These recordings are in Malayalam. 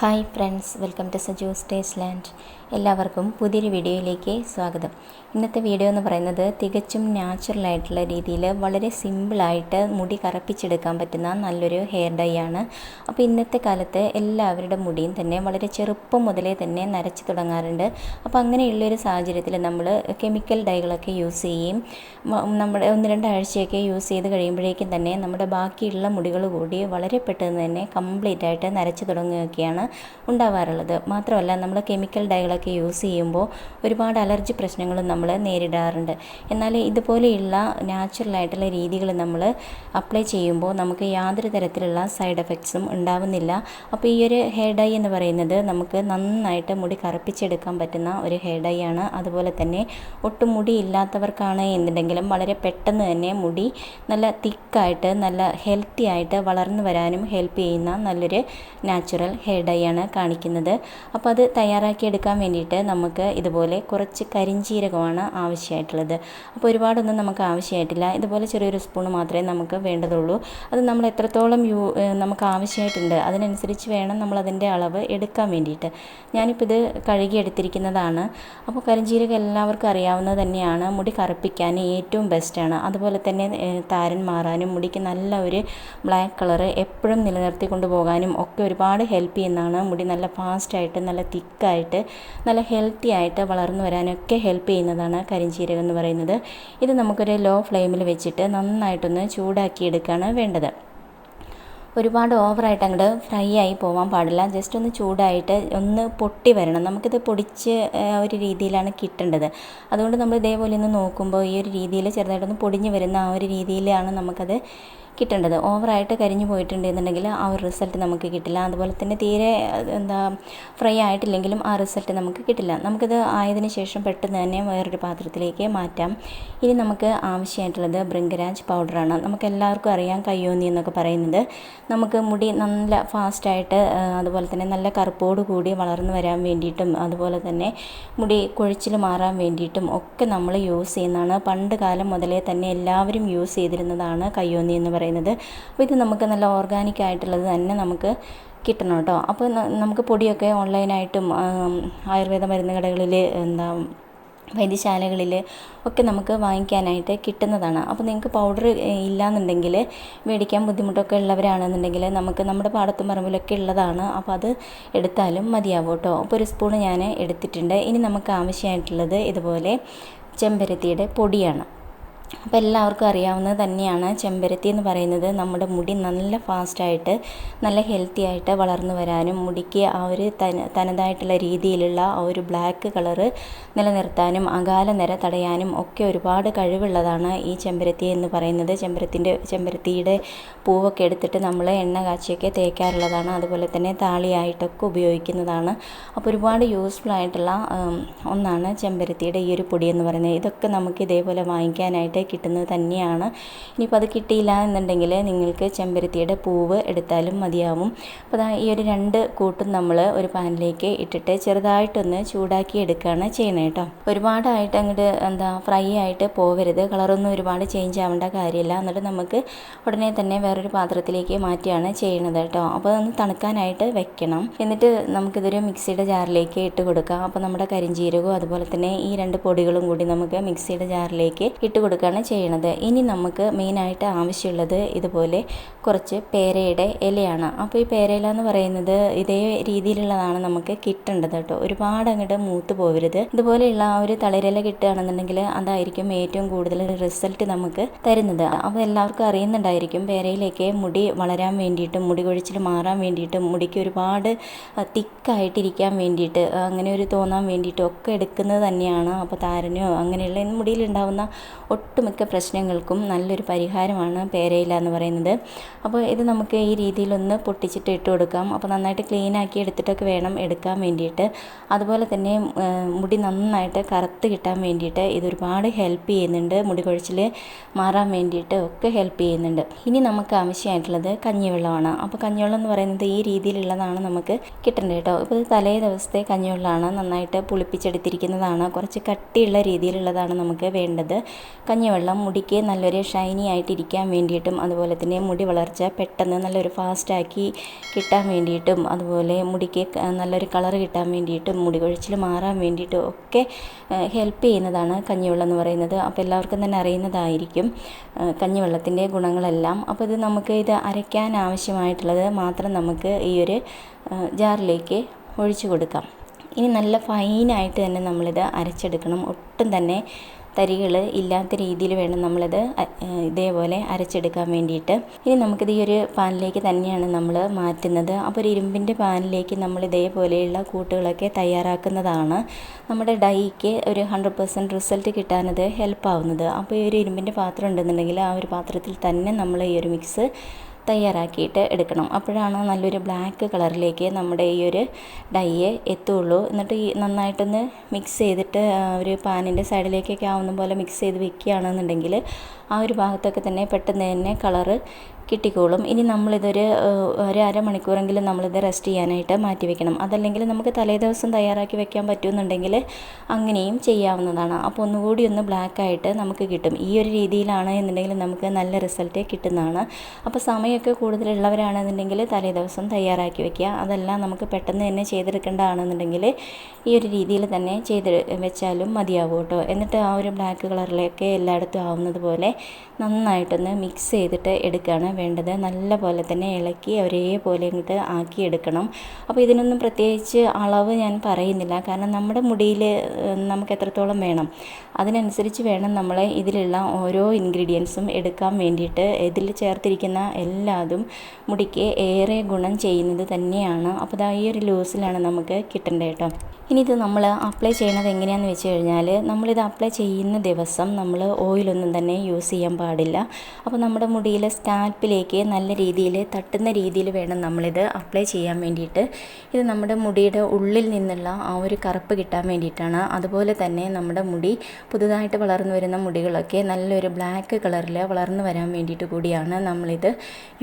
Hi friends welcome to Saju's taste land എല്ലാവർക്കും പുതിയൊരു വീഡിയോയിലേക്ക് സ്വാഗതം. ഇന്നത്തെ വീഡിയോ എന്ന് പറയുന്നത് തികച്ചും നാച്ചുറൽ ആയിട്ടുള്ള രീതിയിൽ വളരെ സിമ്പിളായിട്ട് മുടി കറപ്പിച്ചെടുക്കാൻ പറ്റുന്ന നല്ലൊരു ഹെയർ ഡൈ ആണ്. അപ്പോൾ ഇന്നത്തെ കാലത്ത് എല്ലാവരുടെ മുടിയും തന്നെ വളരെ ചെറുപ്പം മുതലേ തന്നെ നരച്ചു തുടങ്ങാറുണ്ട്. അപ്പോൾ അങ്ങനെയുള്ളൊരു സാഹചര്യത്തിൽ നമ്മൾ കെമിക്കൽ ഡൈകളൊക്കെ യൂസ് ചെയ്യും നമ്മുടെ ഒന്ന് രണ്ടാഴ്ചയൊക്കെ യൂസ് ചെയ്ത് കഴിയുമ്പോഴേക്കും തന്നെ നമ്മുടെ ബാക്കിയുള്ള മുടികൾ കൂടി വളരെ പെട്ടെന്ന് തന്നെ കംപ്ലീറ്റ് ആയിട്ട് നരച്ചു തുടങ്ങുകയൊക്കെയാണ്. ഉണ്ടാവാറുള്ളത്. മാത്രമല്ല നമ്മൾ കെമിക്കൽ ഡൈകളൊക്കെ യൂസ് ചെയ്യുമ്പോൾ ഒരുപാട് അലർജി പ്രശ്നങ്ങളും നമ്മൾ നേരിടാറുണ്ട്. എന്നാൽ ഇതുപോലെയുള്ള നാച്ചുറലായിട്ടുള്ള രീതികൾ നമ്മൾ അപ്ലൈ ചെയ്യുമ്പോൾ നമുക്ക് യാതൊരു തരത്തിലുള്ള സൈഡ് എഫക്ട്സും ഉണ്ടാവുന്നില്ല. അപ്പോൾ ഈ ഒരു ഹെയർ ഡൈ എന്ന് പറയുന്നത് നമുക്ക് നന്നായിട്ട് മുടി കറുപ്പിച്ചെടുക്കാൻ പറ്റുന്ന ഒരു ഹെയർ ഡൈ ആണ്. അതുപോലെ തന്നെ ഒട്ടും മുടി ഇല്ലാത്തവർക്കാണ് എന്നുണ്ടെങ്കിലും വളരെ പെട്ടെന്ന് തന്നെ മുടി നല്ല തിക്കായിട്ട് നല്ല ഹെൽത്തി ആയിട്ട് വളർന്നു വരാനും ഹെൽപ്പ് ചെയ്യുന്ന നല്ലൊരു നാച്ചുറൽ ഹെയർ ഡൈ ആണ് കാണിക്കുന്നത്. അപ്പോൾ അത് തയ്യാറാക്കി എടുക്കാൻ വേണ്ടിയിട്ട് നമുക്ക് ഇതുപോലെ കുറച്ച് കരിഞ്ജീരകമാണ് ആവശ്യമായിട്ടുള്ളത്. അപ്പോൾ ഒരുപാടൊന്നും നമുക്ക് ആവശ്യമായിട്ടില്ല. ഇതുപോലെ ചെറിയൊരു സ്പൂൺ മാത്രമേ നമുക്ക് വേണ്ടതുള്ളൂ. അത് നമ്മൾ എത്രത്തോളം യൂ നമുക്ക് ആവശ്യമായിട്ടുണ്ട് അതിനനുസരിച്ച് വേണം നമ്മൾ അതിന്റെ അളവ് എടുക്കാൻ വേണ്ടിയിട്ട്. ഞാനിപ്പോൾ ഇത് കഴുകി എടുത്തിരിക്കുന്നതാണ്. അപ്പോൾ കരിഞ്ജീരകം എല്ലാവർക്കും അറിയാവുന്നത് തന്നെയാണ്. മുടി കറുപ്പിക്കാൻ ഏറ്റവും ബെസ്റ്റാണ് അതുപോലെ തന്നെ താരൻ മാറാനും മുടിക്ക് നല്ല ഒരു ബ്ലാക്ക് കളർ എപ്പോഴും നിലനിർത്തി കൊണ്ടുപോകാനും ഒക്കെ ഒരുപാട് ഹെൽപ്പ് ചെയ്യുന്നതാണ് മുടി നല്ല ഫാസ്റ്റായിട്ട് നല്ല തിക്കായിട്ട് നല്ല ഹെൽത്തി ആയിട്ട് വളർന്നു വരാനൊക്കെ ഹെൽപ്പ് ചെയ്യുന്നതാണ് കരിഞ്ചീരകം എന്ന് പറയുന്നത്. ഇത് നമുക്കൊരു ലോ ഫ്ലെയിമിൽ വെച്ചിട്ട് നന്നായിട്ടൊന്ന് ചൂടാക്കി എടുക്കുകയാണ് വേണ്ടത്. ഒരുപാട് ഓവറായിട്ട് അങ്ങോട്ട് ഫ്രൈ ആയി പോകാൻ പാടില്ല. ജസ്റ്റ് ഒന്ന് ചൂടായിട്ട് ഒന്ന് പൊട്ടി വരണം. നമുക്കിത് പൊടിച്ച് ഒരു രീതിയിലാണ് കിട്ടേണ്ടത്. അതുകൊണ്ട് നമ്മൾ ഇതേപോലെ ഒന്ന് നോക്കുമ്പോൾ ഈ ഒരു രീതിയിൽ ചെറുതായിട്ടൊന്ന് പൊടിഞ്ഞ് വരുന്ന ആ ഒരു രീതിയിലാണ് നമുക്കത് കിട്ടേണ്ടത്. ഓവറായിട്ട് കരിഞ്ഞു പോയിട്ടുണ്ടെന്നുണ്ടെങ്കിൽ ആ ഒരു റിസൾട്ട് നമുക്ക് കിട്ടില്ല. അതുപോലെ തന്നെ തീരെ എന്താ ഫ്രൈ ആയിട്ടില്ലെങ്കിലും ആ റിസൾട്ട് നമുക്ക് കിട്ടില്ല. നമുക്കിത് ആയതിനു ശേഷം പെട്ടെന്ന് തന്നെ വേറൊരു പാത്രത്തിലേക്ക് മാറ്റാം. ഇനി നമുക്ക് ആവശ്യമായിട്ടുള്ളത് ബൃങ്കരാജ് പൗഡറാണ്. നമുക്ക് എല്ലാവർക്കും അറിയാം കയ്യോന്നി എന്നൊക്കെ പറയുന്നത്. നമുക്ക് മുടി നല്ല ഫാസ്റ്റായിട്ട് അതുപോലെ തന്നെ നല്ല കറുപ്പോട് കൂടി വളർന്നു വരാൻ വേണ്ടിയിട്ടും അതുപോലെ തന്നെ മുടി കൊഴിച്ചിൽ മാറാൻ വേണ്ടിയിട്ടും ഒക്കെ നമ്മൾ യൂസ് ചെയ്യുന്നതാണ്. പണ്ട് കാലം മുതലേ തന്നെ എല്ലാവരും യൂസ് ചെയ്തിരുന്നതാണ് കയ്യോന്നി എന്ന് പറയുന്നത്. അപ്പോൾ ഇത് നമുക്ക് നല്ല ഓർഗാനിക് ആയിട്ടുള്ളത് തന്നെ നമുക്ക് കിട്ടണം കേട്ടോ. അപ്പോൾ നമുക്ക് പൊടിയൊക്കെ ഓൺലൈനായിട്ടും ആയുർവേദ മരുന്ന് കടകളിൽ എന്താ വൈദ്യശാലകളിൽ ഒക്കെ നമുക്ക് വാങ്ങിക്കാനായിട്ട് കിട്ടുന്നതാണ്. അപ്പോൾ നിങ്ങൾക്ക് പൗഡർ ഇല്ലയെന്നുണ്ടെങ്കിൽ മേടിക്കാൻ ബുദ്ധിമുട്ടൊക്കെ ഉള്ളവരാണെന്നുണ്ടെങ്കിൽ നമുക്ക് നമ്മുടെ പാടത്തും പറമ്പിലൊക്കെ ഉള്ളതാണ്. അപ്പോൾ അത് എടുത്താലും മതിയാവും കേട്ടോ. അപ്പോൾ ഒരു സ്പൂൺ ഞാൻ എടുത്തിട്ടുണ്ട്. ഇനി നമുക്ക് ആവശ്യമായിട്ടുള്ളത് ഇതുപോലെ ചെമ്പരത്തിയുടെ പൊടിയാണ്. അപ്പോൾ എല്ലാവർക്കും അറിയാവുന്നത് തന്നെയാണ്. ചെമ്പരത്തി എന്ന് പറയുന്നത് നമ്മുടെ മുടി നല്ല ഫാസ്റ്റായിട്ട് നല്ല ഹെൽത്തി ആയിട്ട് വളർന്നു വരാനും മുടിക്ക് ആ ഒരു തന തനതായിട്ടുള്ള രീതിയിലുള്ള ആ ഒരു ബ്ലാക്ക് കളറ് നിലനിർത്താനും അകാല നിര തടയാനും ഒക്കെ ഒരുപാട് കഴിവുള്ളതാണ് ഈ ചെമ്പരത്തി എന്ന് പറയുന്നത്. ചെമ്പരത്തിന്റെ ചെമ്പരത്തിയുടെ പൂവൊക്കെ എടുത്തിട്ട് നമ്മൾ എണ്ണ കാച്ചിയൊക്കെ തേക്കാറുള്ളതാണ്. അതുപോലെ തന്നെ താളിയായിട്ടൊക്കെ ഉപയോഗിക്കുന്നതാണ്. അപ്പോൾ ഒരുപാട് യൂസ്ഫുൾ ആയിട്ടുള്ള ഒന്നാണ് ചെമ്പരത്തിയുടെ ഈ ഒരു പൊടി എന്ന് പറയുന്നത്. ഇതൊക്കെ നമുക്ക് ഇതേപോലെ വാങ്ങിക്കാനായിട്ട് കിട്ടുന്നത് തന്നെയാണ്. ഇനിയിപ്പോൾ അത് കിട്ടിയില്ല എന്നുണ്ടെങ്കിൽ നിങ്ങൾക്ക് ചെമ്പരത്തിയുടെ പൂവ് എടുത്താലും മതിയാവും. അപ്പോൾ ഈ ഒരു രണ്ട് കൂട്ടും നമ്മൾ ഒരു പാനിലേക്ക് ഇട്ടിട്ട് ചെറുതായിട്ടൊന്ന് ചൂടാക്കി എടുക്കുകയാണ് ചെയ്യണേ കേട്ടോ. ഒരുപാടായിട്ട് അങ്ങോട്ട് എന്താ ഫ്രൈ ആയിട്ട് പോകരുത്. കളറൊന്നും ഒരുപാട് ചേഞ്ച് ആവേണ്ട കാര്യമില്ല. എന്നിട്ട് നമുക്ക് ഉടനെ തന്നെ വേറൊരു പാത്രത്തിലേക്ക് മാറ്റിയാണ് ചെയ്യണത് കേട്ടോ. അപ്പോൾ ഒന്ന് തണുക്കാനായിട്ട് വെക്കണം. എന്നിട്ട് നമുക്കിതൊരു മിക്സിയുടെ ജാറിലേക്ക് ഇട്ട് കൊടുക്കാം. അപ്പോൾ നമ്മുടെ കരിഞ്ചീരകവും അതുപോലെ തന്നെ ഈ രണ്ട് പൊടികളും കൂടി നമുക്ക് മിക്സിയുടെ ജാറിലേക്ക് ഇട്ട് കൊടുക്കുകയാണ് ചെയ്യണത്. ഇനി നമുക്ക് മെയിനായിട്ട് ആവശ്യമുള്ളത് ഇതുപോലെ കുറച്ച് പേരയുടെ ഇലയാണ്. അപ്പോൾ ഈ പേരയില എന്ന് പറയുന്നത് ഇതേ രീതിയിലുള്ളതാണ് നമുക്ക് കിട്ടേണ്ടത് കേട്ടോ. ഒരുപാട് അങ്ങോട്ട് മൂത്ത് പോകരുത് ഇതുപോലെയുള്ള ആ ഒരു തളിരില കിട്ടുകയാണെന്നുണ്ടെങ്കിൽ അതായിരിക്കും ഏറ്റവും കൂടുതൽ റിസൾട്ട് നമുക്ക് തരുന്നത്. അപ്പോൾ എല്ലാവർക്കും അറിയുന്നുണ്ടായിരിക്കും പേരയിലേക്ക് മുടി വളരാൻ വേണ്ടിയിട്ടും മുടി കൊഴിച്ചിൽ മാറാൻ വേണ്ടിയിട്ടും മുടിക്ക് ഒരുപാട് തിക്കായിട്ടിരിക്കാൻ വേണ്ടിയിട്ട് അങ്ങനെ ഒരു തോന്നാൻ വേണ്ടിയിട്ടും ഒക്കെ എടുക്കുന്നത് തന്നെയാണ്. അപ്പോൾ താരനോ അങ്ങനെയുള്ള മുടിയിലുണ്ടാവുന്ന ഒട്ടുമിക്ക പ്രശ്നങ്ങൾക്കും നല്ലൊരു പരിഹാരമാണ് പേരയില എന്ന് പറയുന്നത്. അപ്പോൾ ഇത് നമുക്ക് ഈ രീതിയിലൊന്ന് പൊട്ടിച്ചിട്ട് ഇട്ട് കൊടുക്കാം. അപ്പോൾ നന്നായിട്ട് ക്ലീൻ ആക്കി എടുത്തിട്ടൊക്കെ വേണം എടുക്കാൻ വേണ്ടിയിട്ട്. അതുപോലെ തന്നെ മുടി നന്നായിട്ട് കറുത്ത് കിട്ടാൻ വേണ്ടിയിട്ട് ഇതൊരുപാട് ഹെൽപ്പ് ചെയ്യുന്നുണ്ട്. മുടി കൊഴിച്ചിൽ മാറാൻ വേണ്ടിയിട്ട് ഒക്കെ ഹെൽപ്പ് ചെയ്യുന്നുണ്ട്. ഇനി നമുക്ക് ആവശ്യമായിട്ടുള്ളത് കഞ്ഞിവെള്ളമാണ്. അപ്പോൾ കഞ്ഞിവെള്ളം എന്ന് പറയുന്നത് ഈ രീതിയിലുള്ളതാണ് നമുക്ക് കിട്ടേണ്ടത് കേട്ടോ. ഇപ്പോൾ തലേ ദിവസത്തെ കഞ്ഞിവെള്ളമാണ്. നന്നായിട്ട് പുളിപ്പിച്ചെടുത്തിരിക്കുന്നതാണ്. കുറച്ച് കട്ടിയുള്ള രീതിയിലുള്ളതാണ് നമുക്ക് വേണ്ടത്. കഞ്ഞിവെള്ളം കഞ്ഞിവെള്ളം മുടിക്ക് നല്ലൊരു ഷൈനി ആയിട്ടിരിക്കാൻ വേണ്ടിയിട്ടും അതുപോലെ തന്നെ മുടി വളർച്ച പെട്ടെന്ന് നല്ലൊരു ഫാസ്റ്റാക്കി കിട്ടാൻ വേണ്ടിയിട്ടും അതുപോലെ മുടിക്ക് നല്ലൊരു കളർ കിട്ടാൻ വേണ്ടിയിട്ടും മുടി കൊഴിച്ചിൽ മാറാൻ വേണ്ടിയിട്ടും ഒക്കെ ഹെൽപ്പ് ചെയ്യുന്നതാണ് കഞ്ഞിവെള്ളം എന്ന് പറയുന്നത്. അപ്പോൾ എല്ലാവർക്കും തന്നെ അറിയുന്നതായിരിക്കും കഞ്ഞിവെള്ളത്തിന്റെ ഗുണങ്ങളെല്ലാം. അപ്പോൾ ഇത് നമുക്ക് ഇത് അരയ്ക്കാൻ ആവശ്യമായിട്ടുള്ളത് മാത്രം നമുക്ക് ഈ ഒരു ജാറിലേക്ക് ഒഴിച്ചു കൊടുക്കാം. ഇനി നല്ല ഫൈനായിട്ട് തന്നെ നമ്മളിത് അരച്ചെടുക്കണം. ഒട്ടും തന്നെ തരികൾ ഇല്ലാത്ത രീതിയിൽ വേണം നമ്മളിത് ഇതേപോലെ അരച്ചെടുക്കാൻ വേണ്ടിയിട്ട്. ഇനി നമുക്കിത് ഈ ഒരു പാനിലേക്ക് തന്നെയാണ് നമ്മൾ മാറ്റുന്നത്. അപ്പോൾ ഒരു ഇരുമ്പിന്റെ പാനിലേക്ക് നമ്മൾ ഇതേപോലെയുള്ള കൂട്ടുകളൊക്കെ തയ്യാറാക്കുന്നതാണ് നമ്മുടെ ഡൈക്ക് ഒരു ഹൺഡ്രഡ് പെർസെന്റ് റിസൾട്ട് കിട്ടാനത് ഹെൽപ്പ് ആവുന്നത്. അപ്പോൾ ഈ ഒരു ഇരുമ്പിന്റെ പാത്രം ഉണ്ടെന്നുണ്ടെങ്കിൽ ആ ഒരു പാത്രത്തിൽ തന്നെ നമ്മൾ ഈ ഒരു മിക്സ് തയ്യാറാക്കിയിട്ട് എടുക്കണം. അപ്പോഴാണ് നല്ലൊരു ബ്ലാക്ക് കളറിലേക്ക് നമ്മുടെ ഈ ഒരു ഡൈയെ എത്തുള്ളൂ. എന്നിട്ട് ഈ നന്നായിട്ടൊന്ന് മിക്സ് ചെയ്തിട്ട് ഒരു പാനിന്റെ സൈഡിലേക്കൊക്കെ ആവുന്ന പോലെ മിക്സ് ചെയ്ത് വെക്കുകയാണെന്നുണ്ടെങ്കിൽ ആ ഒരു ഭാഗത്തൊക്കെ തന്നെ പെട്ടെന്ന് തന്നെ കളറ് കിട്ടിക്കോളും. ഇനി നമ്മളിതൊരു ഒരു അരമണിക്കൂറെങ്കിലും നമ്മളിത് റെസ്റ്റ് ചെയ്യാനായിട്ട് മാറ്റി വെക്കണം. അതല്ലെങ്കിൽ നമുക്ക് തലേ ദിവസം തയ്യാറാക്കി വെക്കാൻ പറ്റുമെന്നുണ്ടെങ്കിൽ അങ്ങനെയും ചെയ്യാവുന്നതാണ്. അപ്പോൾ ഒന്നുകൂടി ഒന്ന് ബ്ലാക്ക് ആയിട്ട് നമുക്ക് കിട്ടും. ഈ ഒരു രീതിയിലാണ് എന്നുണ്ടെങ്കിൽ നമുക്ക് നല്ല റിസൾട്ട് കിട്ടുന്നതാണ്. അപ്പോൾ സമയമൊക്കെ കൂടുതലുള്ളവരാണെന്നുണ്ടെങ്കിൽ തലേ ദിവസം തയ്യാറാക്കി വെക്കുക. അതെല്ലാം നമുക്ക് പെട്ടെന്ന് തന്നെ ചെയ്തെടുക്കേണ്ടതാണെന്നുണ്ടെങ്കിൽ ഈ ഒരു രീതിയിൽ തന്നെ ചെയ്ത് വെച്ചാലും മതിയാവും കേട്ടോ. എന്നിട്ട് ആ ഒരു ബ്ലാക്ക് കളറിലേക്ക് എല്ലായിടത്തും ആവുന്നത് പോലെ നന്നായിട്ടൊന്ന് മിക്സ് ചെയ്തിട്ട് എടുക്കുകയാണ് വേണ്ടത് നല്ല പോലെ തന്നെ ഇളക്കി ഒരേപോലെ ഇങ്ങോട്ട് ആക്കിയെടുക്കണം. അപ്പോൾ ഇതിനൊന്നും പ്രത്യേകിച്ച് അളവ് ഞാൻ പറയുന്നില്ല. കാരണം നമ്മുടെ മുടിയിൽ നമുക്ക് എത്രത്തോളം വേണം അതിനനുസരിച്ച് വേണം നമ്മൾ ഇതിലുള്ള ഓരോ ഇൻഗ്രീഡിയൻസും എടുക്കാൻ വേണ്ടിയിട്ട്. ഇതിൽ ചേർത്തിരിക്കുന്ന എല്ലാതും മുടിക്ക് ഏറെ ഗുണം ചെയ്യുന്നത് തന്നെയാണ്. അപ്പോൾ ഇതാ ഈ ഒരു ലൂസിലാണ് നമുക്ക് കിട്ടേണ്ടത് കേട്ടോ. ഇനി ഇത് നമ്മൾ അപ്ലൈ ചെയ്യണത് എങ്ങനെയാണെന്ന് വെച്ച് കഴിഞ്ഞാൽ നമ്മളിത് അപ്ലൈ ചെയ്യുന്ന ദിവസം നമ്മൾ ഓയിലൊന്നും തന്നെ യൂസ് ചെയ്യാൻ പാടില്ല. അപ്പോൾ നമ്മുടെ മുടിയിൽ സ്കാൽപ്പിലേക്ക് നല്ല രീതിയിൽ തട്ടുന്ന രീതിയിൽ വേണം നമ്മളിത് അപ്ലൈ ചെയ്യാൻ വേണ്ടിയിട്ട്. ഇത് നമ്മുടെ മുടിയുടെ ഉള്ളിൽ നിന്നുള്ള ആ ഒരു കറുപ്പ് കിട്ടാൻ വേണ്ടിയിട്ടാണ്. അതുപോലെ തന്നെ നമ്മുടെ മുടി പുതുതായിട്ട് വളർന്നു വരുന്ന മുടികളൊക്കെ നല്ലൊരു ബ്ലാക്ക് കളറിൽ വളർന്നു വരാൻ വേണ്ടിയിട്ട് കൂടിയാണ് നമ്മളിത്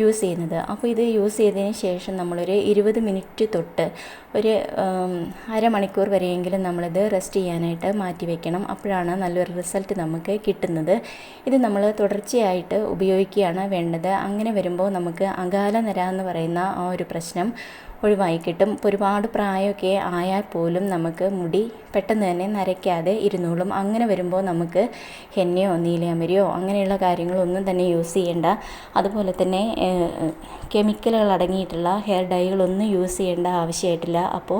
യൂസ് ചെയ്യുന്നത്. അപ്പോൾ ഇത് യൂസ് ചെയ്തതിന് ശേഷം നമ്മളൊരു ഇരുപത് മിനിറ്റ് തൊട്ട് ഒരു അരമണിക്കൂർ വരെയെങ്കിലും നമ്മളിത് റെസ്റ്റ് ചെയ്യാനായിട്ട് മാറ്റി വെക്കണം. അപ്പോഴാണ് നല്ലൊരു റിസൾട്ട് നമുക്ക് കിട്ടുന്നത്. ഇത് നമ്മൾ തുടർച്ചയായിട്ട് ഉപയോഗിക്കുകയാണ് വേണ്ടത്. അങ്ങനെ വരുമ്പോൾ നമുക്ക് അകാല നിര എന്ന് പറയുന്ന ആ ഒരു പ്രശ്നം ഒഴിവായി കിട്ടും ഒരുപാട് പ്രായമൊക്കെ ആയാൽ പോലും നമുക്ക് മുടി പെട്ടെന്ന് തന്നെ നരയ്ക്കാതെ ഇരുന്നോളും. അങ്ങനെ വരുമ്പോൾ നമുക്ക് ഹെന്നയോ നീലയമരിയോ അങ്ങനെയുള്ള കാര്യങ്ങളൊന്നും തന്നെ യൂസ് ചെയ്യേണ്ട. അതുപോലെ തന്നെ കെമിക്കലുകൾ അടങ്ങിയിട്ടുള്ള ഹെയർ ഡൈകളൊന്നും യൂസ് ചെയ്യേണ്ട ആവശ്യമായിട്ടില്ല. അപ്പോൾ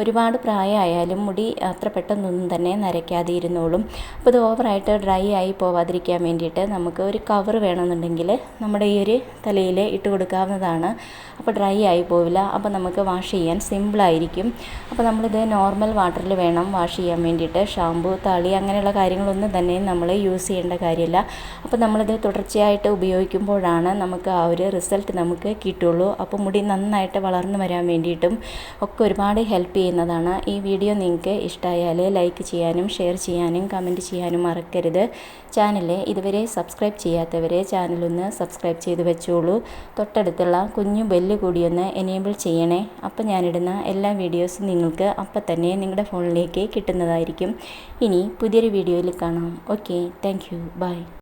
ഒരുപാട് പ്രായമായാലും മുടി അത്ര പെട്ടെന്നൊന്നും തന്നെ നരയ്ക്കാതെ ഇരുന്നോളും. അപ്പോൾ ഇത് ഓവറായിട്ട് ഡ്രൈ ആയി പോവാതിരിക്കാൻ വേണ്ടിയിട്ട് നമുക്ക് ഒരു കവർ വേണമെന്നുണ്ടെങ്കിൽ നമ്മുടെ ഈ ഒരു തലയിൽ ഇട്ട് കൊടുക്കാവുന്നതാണ്. അപ്പോൾ ഡ്രൈ ആയി പോവില്ല. അപ്പോൾ നമുക്ക് വാഷ് ചെയ്യാൻ സിമ്പിളായിരിക്കും അപ്പോൾ നമ്മളിത് നോർമൽ വാട്ടറിൽ വേണം വാഷ് ചെയ്യാൻ വേണ്ടിയിട്ട്. ഷാമ്പു തളി അങ്ങനെയുള്ള കാര്യങ്ങളൊന്നും തന്നെ നമ്മൾ യൂസ് ചെയ്യേണ്ട കാര്യമില്ല അപ്പോൾ നമ്മളിത് തുടർച്ചയായിട്ട് ഉപയോഗിക്കുമ്പോഴാണ് നമുക്ക് ആ ഒരു റിസൾട്ട് നമുക്ക് കിട്ടുള്ളൂ. അപ്പോൾ മുടി നന്നായിട്ട് വളർന്നു വരാൻ വേണ്ടിയിട്ടും ഒക്കെ ഒരുപാട് ഹെൽപ്പ് ചെയ്യുന്നതാണ്. ഈ വീഡിയോ നിങ്ങൾക്ക് ഇഷ്ടമായാൽ ലൈക്ക് ചെയ്യാനും ഷെയർ ചെയ്യാനും കമന്റ് ചെയ്യാനും മറക്കരുത്. ചാനൽ ഇതുവരെ സബ്സ്ക്രൈബ് ചെയ്യാത്തവരെ ചാനലൊന്ന് സബ്സ്ക്രൈബ് ചെയ്ത് വെച്ചോളൂ. തൊട്ടടുത്തുള്ള കുഞ്ഞു ബെല്ല് കൂടിയൊന്ന് എനേബിൾ ചെയ്യണേ. അപ്പോൾ ഞാനിടുന്ന എല്ലാ വീഡിയോസും നിങ്ങൾക്ക് അപ്പം തന്നെ നിങ്ങളുടെ ഫോണിലേക്ക് കിട്ടുന്നതായിരിക്കും. ഇനി പുതിയൊരു വീഡിയോയിൽ കാണാം. Okay thank bye